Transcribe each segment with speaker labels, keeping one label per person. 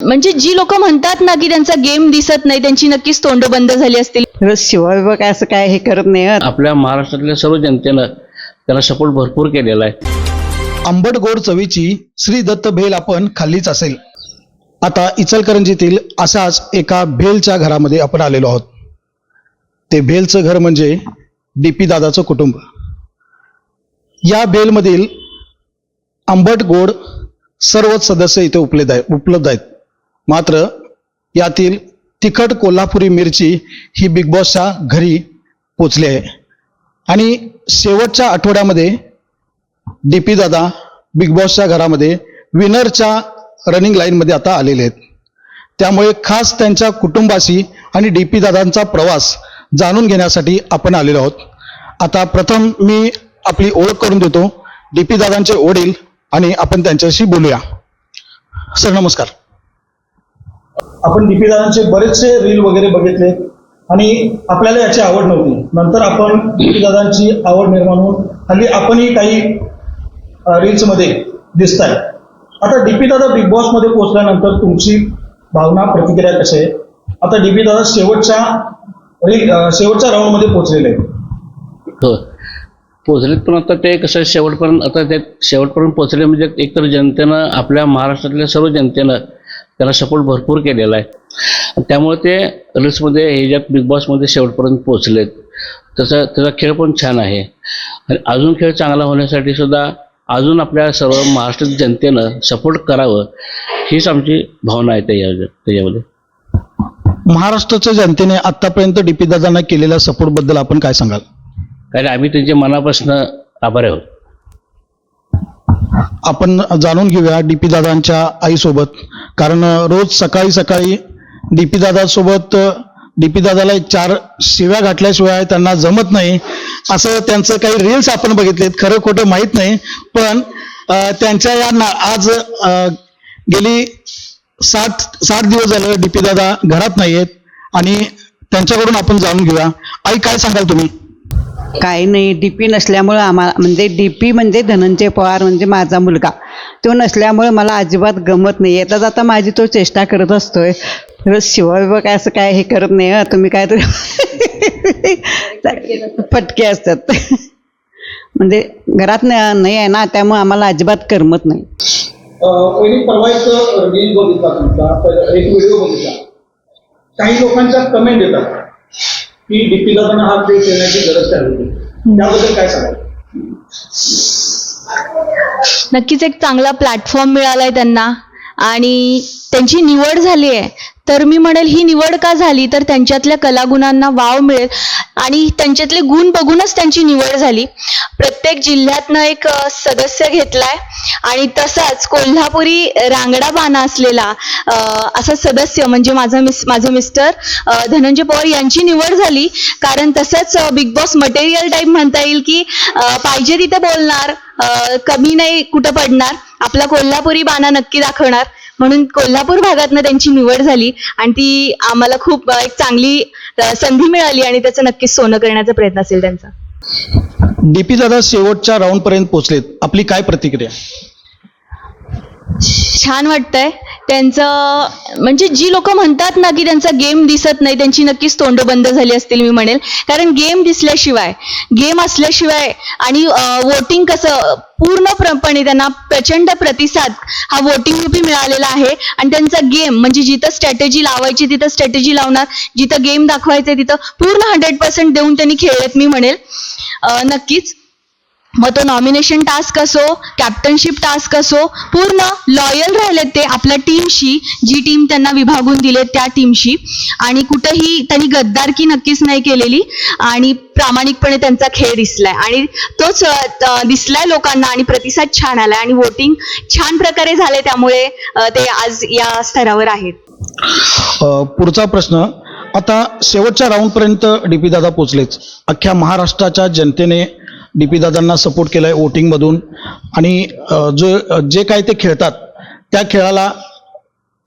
Speaker 1: म्हणजे जी लोक म्हणतात ना की त्यांचा गेम दिसत नाही त्यांची नक्कीच तोंड बंद झाली असतील.
Speaker 2: शिवाय बघ असं काय हे करत नाही हं.
Speaker 3: आपल्या महाराष्ट्रातल्या सर्व जनतेनं त्याला सपोर्ट भरपूर केलेला आहे.
Speaker 4: आंबट गोड चवीची श्री दत्त भेल आपण खाल्लीच असेल. आता इचलकरंजीतील अशाच एका भेलच्या घरामध्ये आपण आलेलो आहोत. ते भेलचं घर म्हणजे डी पी दादाचं कुटुंब. या भेलमधील आंबट गोड सर्वच सदस्य इथे उपलब्ध आहे उपलब्ध आहेत. मात्र यातील तिखट कोल्हापुरी मिरची ही बिग बॉसच्या घरी पोचली आहे. आणि शेवटच्या आठवड्यामध्ये डी पी दादा बिग बॉसच्या घरामध्ये विनरच्या रनिंग लाईनमध्ये आता आलेले आहेत. त्यामुळे खास त्यांच्या कुटुंबाशी आणि डी पी दादांचा प्रवास जाणून घेण्यासाठी आपण आलेलो आहोत. आता प्रथम मी आपली ओळख करून देतो. डी पी दादांचे वडील आणि आपण त्यांच्याशी बोलूया. सर नमस्कार. आपण डी दादांचे बरेचसे रील वगैरे बघितले आणि आपल्याला याची आवड नव्हती. नंतर आपण डी दादांची आवड निर्माण होऊन हल्ली आपणही काही रील्समध्ये दिसत आहे आता डीपी दादा बिग बॉसमध्ये पोहोचल्यानंतर तुमची भावना प्रतिक्रिया कशी आहे? आता डीपी दादा शेवटच्या रील शेवटच्या राऊंडमध्ये पोहोचलेले आहे
Speaker 3: हो. पोचलेत पण आता ते कसं शेवटपर्यंत आता ते शेवटपर्यंत पोचले म्हणजे एकतर जनतेनं आपल्या महाराष्ट्रातल्या सर्व जनतेनं त्याला सपोर्ट भरपूर केलेला आहे. त्यामुळे ते रील्समध्ये ह्याच्यात बिग बॉसमध्ये शेवटपर्यंत पोचलेत तसं त्याचा खेळ पण छान आहे. आणि अजून खेळ चांगला होण्यासाठी सुद्धा अजून आपल्या सर्व महाराष्ट्र जनतेनं सपोर्ट करावं हीच आमची भावना आहे त्या त्याच्यामध्ये.
Speaker 4: महाराष्ट्राच्या जनतेने आतापर्यंत डीपी दादांना केलेल्या सपोर्टबद्दल आपण काय सांगाल?
Speaker 3: कारण आम्ही त्यांच्या मनापासून आभारी आहोत.
Speaker 4: आपण जाणून घेऊया डीपी दादांच्या आईसोबत. कारण रोज सकाळी सकाळी डीपी दादासोबत डीपी दादाला एक चार शिव्या घातल्याशिवाय त्यांना जमत नाही. असं त्यांचं काही रील्स आपण बघितलेत. खरं खोटं माहीत नाही. पण त्यांच्या या ना आज गेली साठ साठ दिवस झालं डीपी दादा घरात नाही आहेत आणि त्यांच्याकडून आपण जाणून घेऊया. आई काय सांगाल तुम्ही?
Speaker 2: काही नाही डी पी नसल्यामुळं आम्हाला म्हणजे डी पी म्हणजे धनंजय पवार म्हणजे माझा मुलगा. तो नसल्यामुळे मला अजिबात गमत नाही. येता जाता माझी तो चेष्टा करत असतो आहे शिवाय बघ असं काय हे करत नाही हं. तुम्ही काय तरी फटके असतात. म्हणजे घरात न- नाही आहे ना त्यामुळे आम्हाला अजिबात करमत नाही.
Speaker 4: परवा एक रील बघितला तुमचा एक व्हिडिओ बघितला. काही लोकांच्या कमेंट येतात. की डीपी दादांना हा खेळ खेळण्याची गरज काय होती. त्याबद्दल काय सांगाल?
Speaker 1: नक्कीच एक चांगला प्लॅटफॉर्म मिळालाय त्यांना आणि त्यांची निवड झाली आहे. तर मी म्हणेल ही निवड का झाली? तर त्यांच्यातल्या कलागुणांना वाव मिळेल आणि त्यांच्यातले गुण बघूनच त्यांची निवड झाली. प्रत्येक जिल्ह्यातनं एक सदस्य घेतलाय आणि तसाच कोल्हापुरी रांगडा बाणा असलेला असा सदस्य म्हणजे माझा मिस माझे मिस्टर धनंजय पवार यांची निवड झाली. कारण तसंच बिग बॉस मटेरियल टाईप म्हणता येईल की पाहिजे तिथे बोलणार कमी नाही कुठं पडणार. आपला कोल्हापुरी बाणा नक्की दाखवणार. म्हणून कोल्हापूर भागातनं त्यांची निवड झाली आणि ती आम्हाला खूप एक चांगली संधी मिळाली आणि त्याचं नक्कीच सोनं करण्याचा प्रयत्न असेल त्यांचा.
Speaker 4: डीपी दादा शेवटच्या राऊंड पर्यंत पोहोचलेत. आपली काय प्रतिक्रिया?
Speaker 1: छान वाटतंय. त्यांचं म्हणजे जी लोक म्हणतात ना की त्यांचा गेम दिसत नाही त्यांची नक्कीच तोंड बंद झाली असतील मी म्हणेल. कारण गेम दिसल्याशिवाय गेम असल्याशिवाय आणि वोटिंग कसं पूर्णपणे त्यांना प्रचंड प्रतिसाद हा वोटिंग मिळालेला आहे. आणि त्यांचा गेम म्हणजे जिथं स्ट्रॅटेजी लावायची तिथं स्ट्रॅटेजी लावणार जिथं गेम दाखवायचे तिथं पूर्ण हंड्रेड पर्सेंट देऊन त्यांनी खेळलेत मी म्हणेल. नक्कीच. मग तो नॉमिनेशन टास्क असो कॅप्टनशिप टास्क असो पूर्ण लॉयल राहिलेत ते आपल्या टीमशी जी टीम त्यांना विभागून दिले त्या टीमशी आणि कुठंही त्यांनी गद्दारकी नक्कीच नाही केलेली आणि प्रामाणिकपणे त्यांचा खेळ दिसलाय. आणि तोच दिसलाय लोकांना आणि प्रतिसाद छान आलाय आणि वोटिंग छान प्रकारे झाले त्यामुळे ते आज या स्तरावर आहेत.
Speaker 4: पुढचा प्रश्न आता शेवटच्या राऊंड पर्यंत डीपी दादा पोचलेच अख्ख्या महाराष्ट्राच्या जनतेने डीपी दादांना सपोर्ट केलाय वोटिंगमधून आणि जो जे काय ते खेळतात त्या खेळाला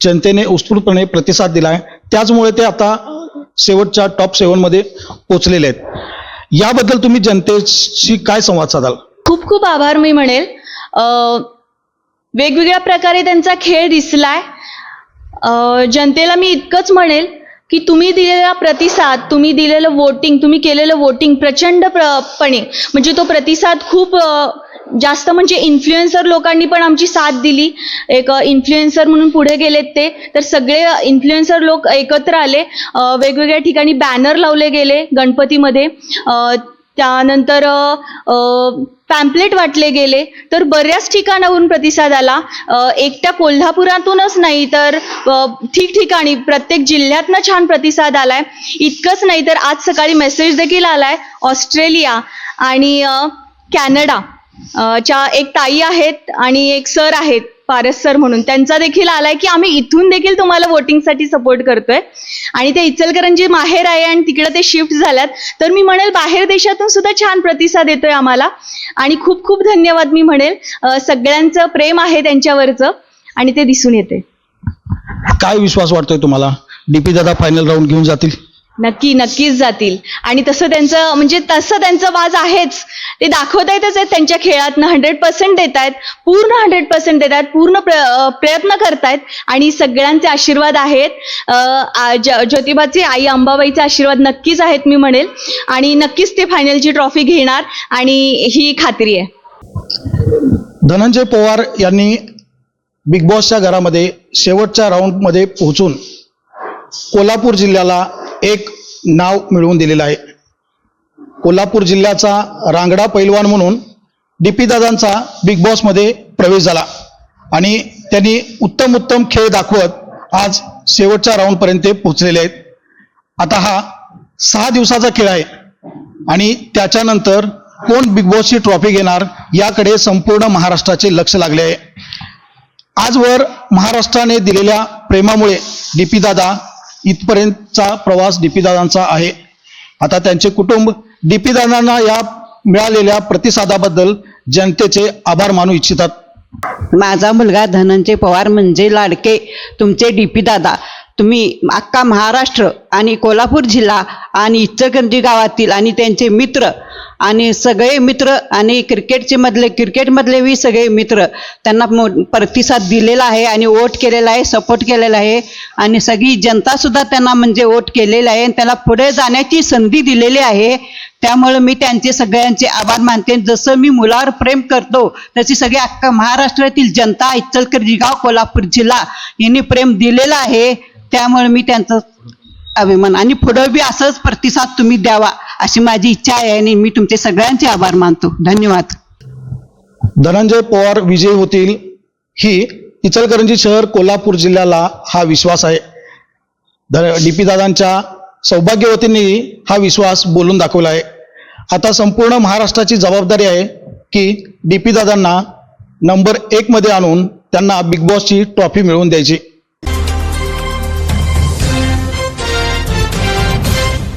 Speaker 4: जनतेने उत्स्फूर्तपणे प्रतिसाद दिलाय. त्याचमुळे ते आता शेवटच्या टॉप सेवनमध्ये पोचलेले आहेत. याबद्दल तुम्ही जनतेशी काय संवाद साधाल?
Speaker 1: खूप खूप आभार मी म्हणेल. वेगवेगळ्या प्रकारे त्यांचा खेळ दिसलाय. जनतेला मी इतकंच म्हणेल की तुम्ही दिलेला प्रतिसाद तुम्ही दिलेलं वोटिंग तुम्ही केलेलं वोटिंग प्रचंड पणे. म्हणजे तो प्रतिसाद खूप जास्त म्हणजे इन्फ्लुएन्सर लोकांनी पण आमची साथ दिली. एक इन्फ्लुएन्सर म्हणून पुढे गेलेत ते. तर सगळे इन्फ्लुएन्सर लोक एकत्र आले. वेगवेगळ्या ठिकाणी बॅनर लावले गेले गणपतीमध्ये. त्यानंतर पॅम्पलेट वाटले गेले. तर बऱ्याच ठिकाणाहून प्रतिसाद आला. एकट्या कोल्हापुरातूनच नाही तर ठिकठिकाणी प्रत्येक जिल्ह्यातनं छान प्रतिसाद आलाय. इतकंच नाही तर आज सकाळी मेसेज देखील आलाय ऑस्ट्रेलिया आणि कॅनडा. च्या एक ताई आहेत आणि एक सर आहेत पारस सर म्हणून. त्यांचा देखील आलाय की आम्ही इथून देखील तुम्हाला वोटिंगसाठी सपोर्ट करतोय. आणि ते इचलकरंजी माहेर आहे आणि तिकडे ते शिफ्ट झाल्यात. तर मी म्हणेल बाहेर देशातून सुद्धा छान प्रतिसाद येतोय आम्हाला. आणि खूप खूप धन्यवाद मी म्हणेल. सगळ्यांचं प्रेम आहे त्यांच्यावरचं आणि ते दिसून येते.
Speaker 4: काय विश्वास वाटतोय तुम्हाला? डीपी दादा फायनल राऊंड घेऊन जातील.
Speaker 1: नक्की नक्कीच जातील. आणि तसं त्यांचं म्हणजे तसं त्यांचं वाज आहेच. ते दाखवतायतच आहेत त्यांच्या खेळातनं. हंड्रेड पर्सेंट देत आहेत पूर्ण हंड्रेड पर्सेंट देत आहेत पूर्ण प्र अं, प्रयत्न करतायत. आणि सगळ्यांचे आशीर्वाद आहेत. ज्योतिबाचे आई अंबाबाईचे आशीर्वाद नक्कीच आहेत मी म्हणेल. आणि नक्कीच ते फायनलची ट्रॉफी घेणार. आणि ही खात्री आहे.
Speaker 4: धनंजय पवार यांनी बिग बॉसच्या घरामध्ये शेवटच्या राऊंडमध्ये पोहोचून कोल्हापूर जिल्ह्याला एक नाव मिळवून दिलेलं आहे. कोल्हापूर जिल्ह्याचा रांगडा पैलवान म्हणून डी पी दादांचा बिग बॉसमध्ये प्रवेश झाला. आणि त्यांनी उत्तम उत्तम खेळ दाखवत आज शेवटच्या राऊंडपर्यंत पोहोचलेले आहेत. आता हा सहा दिवसाचा खेळ आहे. आणि त्याच्यानंतर कोण बिग बॉसची ट्रॉफी घेणार याकडे संपूर्ण महाराष्ट्राचे लक्ष लागले आहे. आजवर महाराष्ट्राने दिलेल्या प्रेमामुळे डी पी दादा इथपर्यंतचा प्रवास डीपीदादांचा आहे. आता त्यांचे कुटुंब डीपीदादांना या मिळालेल्या प्रतिसादाबद्दल जनतेचे आभार मानू इच्छितात.
Speaker 2: माझा मुलगा धनंजय पवार म्हणजे लाडके. तुमचे डीपी दादा. तुम्ही अख्खा महाराष्ट्र आणि कोल्हापूर जिल्हा आणि इचलकरंजी गावातील आणि त्यांचे मित्र आणि सगळे मित्र आणि क्रिकेटचे मधले क्रिकेटमधले बी सगळे मित्र त्यांना मो- प्रतिसाद दिलेला आहे आणि वोट केलेला आहे सपोर्ट केलेला आहे. आणि सगळी जनतासुद्धा त्यांना म्हणजे वोट केलेला आहे आणि त्याला पुढे जाण्याची संधी दिलेली आहे. त्यामुळे मी त्यांचे सगळ्यांचे आभार मानते. जसं मी मुलावर प्रेम करतो तशी सगळी अख्खा महाराष्ट्रातील जनता इचलकरंजी गाव कोल्हापूर जिल्हा यांनी प्रेम दिलेलं आहे. त्यामुळे मी त्यांचं अभिमान आणि पुढं बी असंच प्रतिसाद तुम्ही द्यावा अशी माझी इच्छा आहे आणि मी तुमचे सगळ्यांचे आभार मानतो. धन्यवाद.
Speaker 4: धनंजय पवार विजयी होतील ही इचलकरंजी शहर कोल्हापूर जिल्ह्याला हा विश्वास आहे. डी पी दादांच्या सौभाग्यवतींनी हा विश्वास बोलून दाखवला आहे. आता संपूर्ण महाराष्ट्राची जबाबदारी आहे की डी पी दादांना नंबर एकमध्ये आणून त्यांना बिग बॉसची ट्रॉफी मिळवून द्यायची.